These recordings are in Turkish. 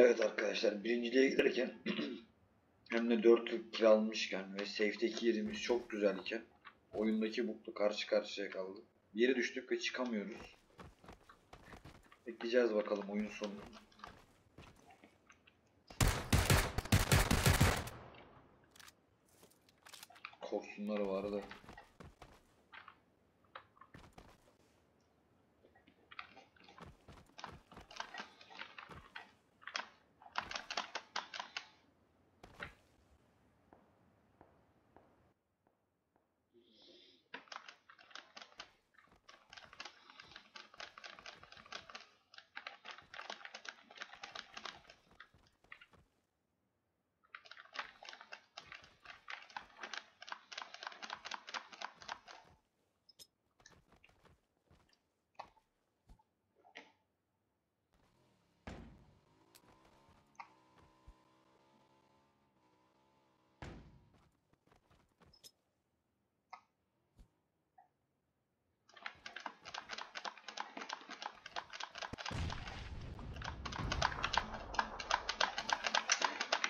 Evet arkadaşlar birinciliğe giderken hem de 4'lük kill almışken ve safe'deki yerimiz çok güzelken oyundaki bukla karşı karşıya kaldık. Yere düştük ve çıkamıyoruz. Bekleyeceğiz bakalım oyun sonunu. Korksunlar var da.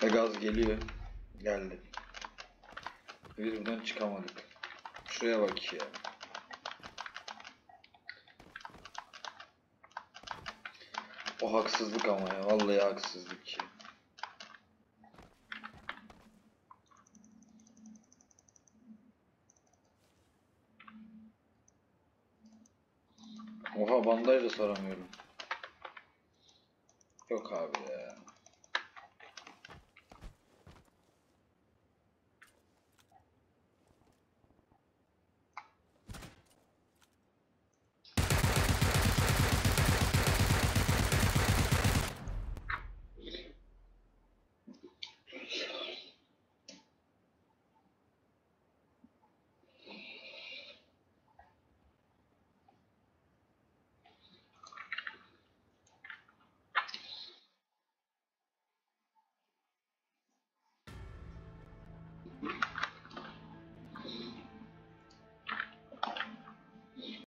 Ve gaz geliyor. Geldi. Biz buradan çıkamadık. Şuraya bak ya. O haksızlık ama ya. Vallahi haksızlık ya. Oha bandajla saramıyorum. Yok abi ya.